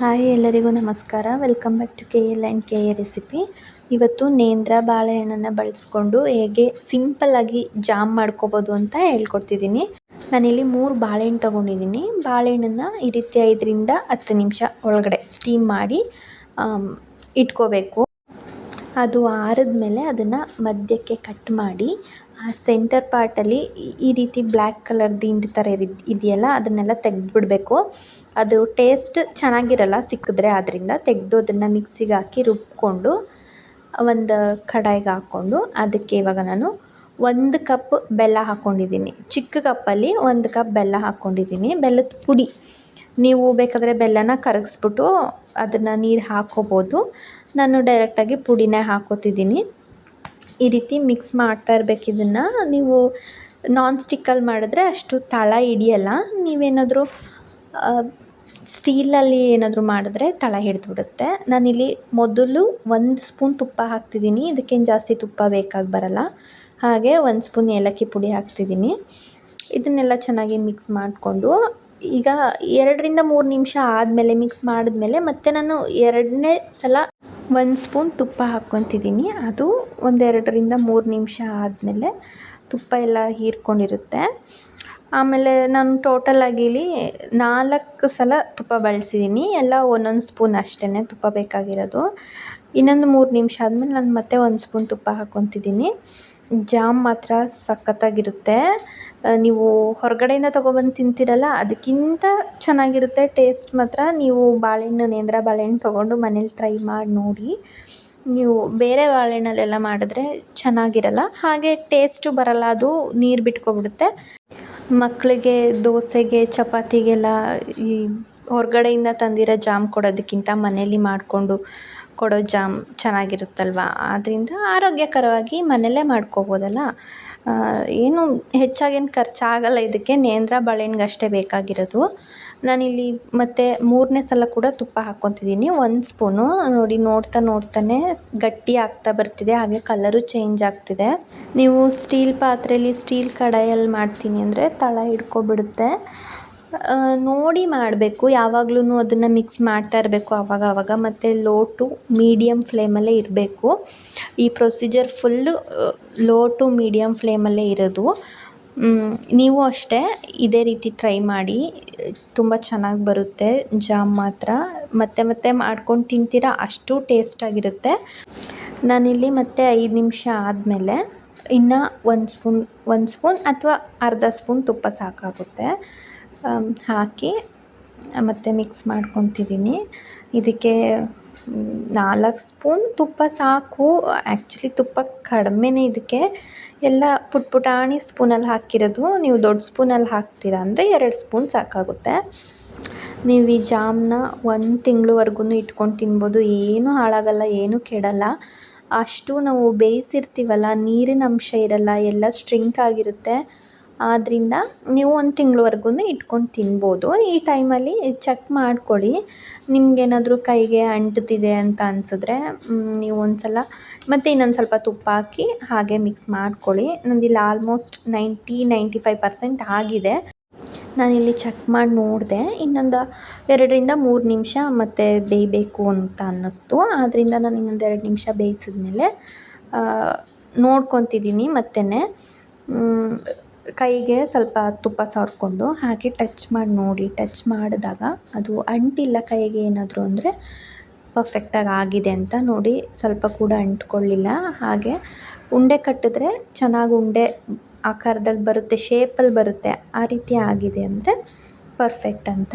Hi ಎಲ್ಲರಿಗೂ ನಮಸ್ಕಾರ. Welcome back to K L and K A recipe ಇವತ್ತು ನೇಂದ್ರ ಬಾಳೆಹಣ್ಣನ್ನು ಬಳಸ್ಕೊಂಡು ಹೇಗೆ ಸಿಂಪಲ್ಲಾಗಿ ಜಾಮ್ ಮಾಡ್ಕೋಬೋದು ಅಂತ ಹೇಳ್ಕೊಡ್ತಿದ್ದೀನಿ. ನಾನಿಲ್ಲಿ ಮೂರು ಬಾಳೆಹಣ್ಣು ತೊಗೊಂಡಿದ್ದೀನಿ. ಬಾಳೆಹಣ್ಣನ್ನು ಈ ರೀತಿ ಐದರಿಂದ ಹತ್ತು ನಿಮಿಷ ಒಳಗಡೆ ಸ್ಟೀಮ್ ಮಾಡಿ ಇಟ್ಕೋಬೇಕು. ಅದು ಆರಿದ ಮೇಲೆ ಅದನ್ನು ಮಧ್ಯಕ್ಕೆ ಕಟ್ ಮಾಡಿ, ಆ ಸೆಂಟರ್ ಪಾರ್ಟಲ್ಲಿ ಈ ರೀತಿ ಬ್ಲ್ಯಾಕ್ ಕಲರ್ ದಿಂಡು ಥರ ಇದೆಯಲ್ಲ ಅದನ್ನೆಲ್ಲ ತೆಗೆದ್ಬಿಡ್ಬೇಕು. ಅದು ಟೇಸ್ಟ್ ಚೆನ್ನಾಗಿರಲ್ಲ ಸಿಕ್ಕಿದ್ರೆ ಆದ್ದರಿಂದ ತೆಗೆದು ಅದನ್ನು ಮಿಕ್ಸಿಗೆ ಹಾಕಿ ರುಬ್ಕೊಂಡು, ಒಂದು ಕಡಾಯಿಗೆ ಹಾಕ್ಕೊಂಡು ಅದಕ್ಕೆ ಇವಾಗ ನಾನು ಒಂದು ಕಪ್ ಬೆಲ್ಲ ಹಾಕ್ಕೊಂಡಿದ್ದೀನಿ ಚಿಕ್ಕ ಕಪ್ಪಲ್ಲಿ ಒಂದು ಕಪ್ ಬೆಲ್ಲ ಹಾಕ್ಕೊಂಡಿದ್ದೀನಿ ಬೆಲ್ಲದ ಪುಡಿ. ನೀವು ಬೇಕಾದರೆ ಬೆಲ್ಲನ ಕರಗಿಸ್ಬಿಟ್ಟು ಅದನ್ನು ನೀರು ಹಾಕ್ಕೋಬೋದು ನಾನು ಡೈರೆಕ್ಟಾಗಿ ಪುಡಿನೇ ಹಾಕೋತಿದ್ದೀನಿ. ಈ ರೀತಿ ಮಿಕ್ಸ್ ಮಾಡ್ತಾ ಇರ್ಬೇಕು ಇದನ್ನು. ನೀವು ನಾನ್ ಸ್ಟಿಕ್ಕಲ್ಲಿ ಮಾಡಿದ್ರೆ ಅಷ್ಟು ತಳ ಹಿಡಿಯಲ್ಲ. ನೀವೇನಾದರೂ ಸ್ಟೀಲಲ್ಲಿ ಏನಾದರೂ ಮಾಡಿದ್ರೆ ತಳ ಹಿಡಿದ್ಬಿಡುತ್ತೆ. ನಾನಿಲ್ಲಿ ಮೊದಲು ಒಂದು ಸ್ಪೂನ್ ತುಪ್ಪ ಹಾಕ್ತಿದ್ದೀನಿ. ಇದಕ್ಕೇನು ಜಾಸ್ತಿ ತುಪ್ಪ ಬೇಕಾಗಿ ಬರಲ್ಲ. ಹಾಗೆ ಒಂದು ಸ್ಪೂನ್ ಏಲಕ್ಕಿ ಪುಡಿ ಹಾಕ್ತಿದ್ದೀನಿ. ಇದನ್ನೆಲ್ಲ ಚೆನ್ನಾಗಿ ಮಿಕ್ಸ್ ಮಾಡಿಕೊಂಡು ಈಗ ಎರಡರಿಂದ ಮೂರು ನಿಮಿಷ ಆದಮೇಲೆ ಮಿಕ್ಸ್ ಮಾಡಿದ್ಮೇಲೆ ಮತ್ತೆ ನಾನು ಎರಡನೇ ಸಲ ಒಂದು ಸ್ಪೂನ್ ತುಪ್ಪ ಹಾಕ್ಕೊತಿದ್ದೀನಿ. ಅದು ಒಂದೆರಡರಿಂದ ಮೂರು ನಿಮಿಷ ಆದಮೇಲೆ ತುಪ್ಪ ಎಲ್ಲ ಹೀರ್ಕೊಂಡಿರುತ್ತೆ. ಆಮೇಲೆ ನಾನು ಟೋಟಲಾಗಿ ಇಲ್ಲಿ ನಾಲ್ಕು ಸಲ ತುಪ್ಪ ಬಳಸಿದ್ದೀನಿ. ಎಲ್ಲ ಒಂದೊಂದು ಸ್ಪೂನ್ ಅಷ್ಟೇ ತುಪ್ಪ ಬೇಕಾಗಿರೋದು. ಇನ್ನೊಂದು ಮೂರು ನಿಮಿಷ ಆದಮೇಲೆ ನಾನು ಮತ್ತೆ ಒಂದು ಸ್ಪೂನ್ ತುಪ್ಪ ಹಾಕ್ಕೊತಿದ್ದೀನಿ. ಜಾಮ್ ಮಾತ್ರ ಸಖತ್ತಾಗಿರುತ್ತೆ. ನೀವು ಹೊರಗಡೆಯಿಂದ ತೊಗೊಬಂದು ತಿಂತೀರಲ್ಲ, ಅದಕ್ಕಿಂತ ಚೆನ್ನಾಗಿರುತ್ತೆ. ಟೇಸ್ಟ್ ಮಾತ್ರ ನೀವು ಬಾಳೆಹಣ್ಣು, ನೇಂದ್ರ ಬಾಳೆಹಣ್ಣು ತೊಗೊಂಡು ಮನೇಲಿ ಟ್ರೈ ಮಾಡಿ ನೋಡಿ. ನೀವು ಬೇರೆ ಬಾಳೆಹಣ್ಣಲ್ಲೆಲ್ಲ ಮಾಡಿದ್ರೆ ಚೆನ್ನಾಗಿರಲ್ಲ. ಹಾಗೆ ಟೇಸ್ಟು ಬರಲ್ಲ, ಅದು ನೀರು ಬಿಟ್ಕೊಬಿಡುತ್ತೆ. ಮಕ್ಕಳಿಗೆ ದೋಸೆಗೆ, ಚಪಾತಿಗೆಲ್ಲ ಈ ಹೊರಗಡೆಯಿಂದ ತಂದಿರೋ ಜಾಮ್ ಕೊಡೋದಕ್ಕಿಂತ ಮನೇಲಿ ಮಾಡಿಕೊಂಡು ಕೊಡೋ ಜಾಮ್ ಚೆನ್ನಾಗಿರುತ್ತಲ್ವ? ಆದ್ದರಿಂದ ಆರೋಗ್ಯಕರವಾಗಿ ಮನೆಯಲ್ಲೇ ಮಾಡ್ಕೋಬೋದಲ್ಲ? ಏನು ಹೆಚ್ಚಾಗೇನು ಖರ್ಚಾಗಲ್ಲ, ಇದಕ್ಕೆ ನೇಂದ್ರ ಬಾಳೆಹಣ್ಣಿಗೆ ಅಷ್ಟೇ ಬೇಕಾಗಿರೋದು. ನಾನಿಲ್ಲಿ ಮತ್ತು ಮೂರನೇ ಸಲ ಕೂಡ ತುಪ್ಪ ಹಾಕ್ಕೊತಿದ್ದೀನಿ. ಒಂದು ಸ್ಪೂನು. ನೋಡಿ, ನೋಡ್ತಾ ನೋಡ್ತಾನೆ ಗಟ್ಟಿ ಆಗ್ತಾ ಬರ್ತಿದೆ, ಹಾಗೆ ಕಲರು ಚೇಂಜ್ ಆಗ್ತಿದೆ. ನೀವು ಸ್ಟೀಲ್ ಪಾತ್ರೆಯಲ್ಲಿ ಸ್ಟೀಲ್ ಕಡಾಯಲ್ಲಿ ಮಾಡ್ತೀನಿ ಅಂದರೆ ತಳ ಹಿಡ್ಕೊಬಿಡುತ್ತೆ. ನೋಡಿ ಮಾಡಬೇಕು. ಯಾವಾಗ್ಲೂ ಅದನ್ನು ಮಿಕ್ಸ್ ಮಾಡ್ತಾ ಇರಬೇಕು ಆವಾಗ ಆವಾಗ ಮತ್ತು ಲೋ ಟು ಮೀಡಿಯಮ್ ಫ್ಲೇಮಲ್ಲೇ ಇರಬೇಕು. ಈ procedure full low to medium ಫ್ಲೇಮಲ್ಲೇ ಇರೋದು. ನೀವು ಅಷ್ಟೇ ಇದೇ ರೀತಿ ಟ್ರೈ ಮಾಡಿ. ತುಂಬ ಚೆನ್ನಾಗಿ ಬರುತ್ತೆ ಜಾಮ್ ಮಾತ್ರ. ಮತ್ತೆ ಮತ್ತೆ ಮಾಡ್ಕೊಂಡು ತಿಂತೀರಾ ಅಷ್ಟು ಟೇಸ್ಟಾಗಿರುತ್ತೆ ನಾನಿಲ್ಲಿ ಮತ್ತೆ ಐದು ನಿಮಿಷ ಆದಮೇಲೆ ಇನ್ನು ಒಂದು ಸ್ಪೂನ್ ಒಂದು ಸ್ಪೂನ್ ಅಥವಾ ಅರ್ಧ ಸ್ಪೂನ್ ತುಪ್ಪ ಸಾಕಾಗುತ್ತೆ. ಹಾಕಿ, ಮತ್ತು ಮಿಕ್ಸ್ ಮಾಡ್ಕೊತಿದ್ದೀನಿ ಇದಕ್ಕೆ ನಾಲ್ಕು ಸ್ಪೂನ್ ತುಪ್ಪ ಸಾಕು. ಆ್ಯಕ್ಚುಲಿ ತುಪ್ಪ ಕಡಿಮೆನೇ ಇದಕ್ಕೆ. ಎಲ್ಲ ಪುಟ್ ಪುಟಾಣಿ ಸ್ಪೂನಲ್ಲಿ ಹಾಕಿರೋದು. ನೀವು ದೊಡ್ಡ ಸ್ಪೂನಲ್ಲಿ ಹಾಕ್ತೀರ ಅಂದರೆ ಎರಡು ಸ್ಪೂನ್ ಸಾಕಾಗುತ್ತೆ. ನೀವು ಈ ಜಾಮ್ನ ಒಂದು ತಿಂಗಳವರೆಗೂ ಇಟ್ಕೊಂಡು ತಿನ್ಬೋದು. ಏನೂ ಹಾಳಾಗಲ್ಲ, ಏನೂ ಕೆಡಲ್ಲ. ಅಷ್ಟು ನಾವು ಬೇಯಿಸಿರ್ತೀವಲ್ಲ ನೀರಿನ ಅಂಶ ಇರಲ್ಲ, ಎಲ್ಲ ಸ್ಟ್ರಿಂಕ್ ಆಗಿರುತ್ತೆ. ಆದ್ದರಿಂದ ನೀವು ಒಂದು ತಿಂಗಳವರ್ಗೂ ಇಟ್ಕೊಂಡು ತಿನ್ಬೋದು. ಈ ಟೈಮಲ್ಲಿ ಚೆಕ್ ಮಾಡ್ಕೊಳ್ಳಿ ನಿಮ್ಗೇನಾದರೂ ಕೈಗೆ ಅಂಟ್ತಿದೆ ಅಂತ ಅನಿಸಿದ್ರೆ ನೀವು ಒಂದು ಸಲ ಮತ್ತು ಇನ್ನೊಂದು ಸ್ವಲ್ಪ ತುಪ್ಪ ಹಾಕಿ ಹಾಗೆ ಮಿಕ್ಸ್ ಮಾಡ್ಕೊಳ್ಳಿ ನಂದಿಲ್ಲಿ almost ninety ninety five percent ಆಗಿದೆ. ನಾನಿಲ್ಲಿ ಚೆಕ್ ಮಾಡಿ ನೋಡಿದೆ. ಇನ್ನೊಂದು ಎರಡರಿಂದ ಮೂರು ನಿಮಿಷ ಮತ್ತೆ ಬೇಯಬೇಕು ಅಂತ ಅನ್ನಿಸ್ತು. ಆದ್ದರಿಂದ ನಾನು ಇನ್ನೊಂದು ಎರಡು ನಿಮಿಷ ಬೇಯಿಸಿದ್ಮೇಲೆ ನೋಡ್ಕೊತಿದ್ದೀನಿ ಮತ್ತೆ ಕೈಗೆ ಸ್ವಲ್ಪ ತುಪ್ಪ ಸವರ್ಕೊಂಡು ಹಾಗೆ ಟಚ್ ಮಾಡಿ ನೋಡಿ, ಟಚ್ ಮಾಡಿದಾಗ ಅದು ಅಂಟಿಲ್ಲ ಕೈಗೆ ಏನಾದರೂ ಅಂದರೆ ಪರ್ಫೆಕ್ಟಾಗಿ ಆಗಿದೆ ಅಂತ ನೋಡಿ ಸ್ವಲ್ಪ ಕೂಡ ಅಂಟ್ಕೊಳ್ಳಿಲ್ಲ. ಹಾಗೆ ಉಂಡೆ ಕಟ್ಟಿದ್ರೆ ಚೆನ್ನಾಗಿ ಉಂಡೆ ಆಕಾರದಲ್ಲಿ ಬರುತ್ತೆ ಶೇಪಲ್ಲಿ ಬರುತ್ತೆ, ಆ ರೀತಿ ಆಗಿದೆ ಅಂದರೆ ಪರ್ಫೆಕ್ಟ್ ಅಂತ.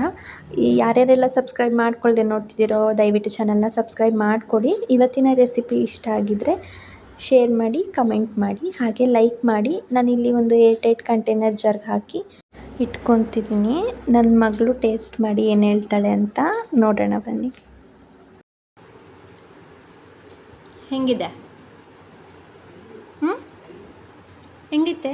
ಈ ಯಾರ್ಯಾರೆಲ್ಲ ಸಬ್ಸ್ಕ್ರೈಬ್ ಮಾಡ್ಕೊಳ್ಳದೆ ನೋಡ್ತಿದ್ದೀರೋ ದಯವಿಟ್ಟು ಚಾನಲ್ನ ಸಬ್ಸ್ಕ್ರೈಬ್ ಮಾಡಿಕೊಡಿ. ಇವತ್ತಿನ ರೆಸಿಪಿ ಇಷ್ಟ ಆಗಿದ್ದರೆ ಶೇರ್ ಮಾಡಿ ಕಮೆಂಟ್ ಮಾಡಿ, ಹಾಗೆ ಲೈಕ್ ಮಾಡಿ. ನಾನಿಲ್ಲಿ ಒಂದು ಏರ್ಟೈಟ್ ಕಂಟೈನರ್ ಜರ್ಗ್ ಹಾಕಿ ಇಟ್ಕೊತಿದ್ದೀನಿ ನನ್ನ ಮಗಳು ಟೇಸ್ಟ್ ಮಾಡಿ ಏನು ಹೇಳ್ತಾಳೆ ಅಂತ ನೋಡೋಣ ಬನ್ನಿ. ಹೆಂಗಿದೆ? ಹ್ಞೂ ಹೆಂಗಿತ್ತೆ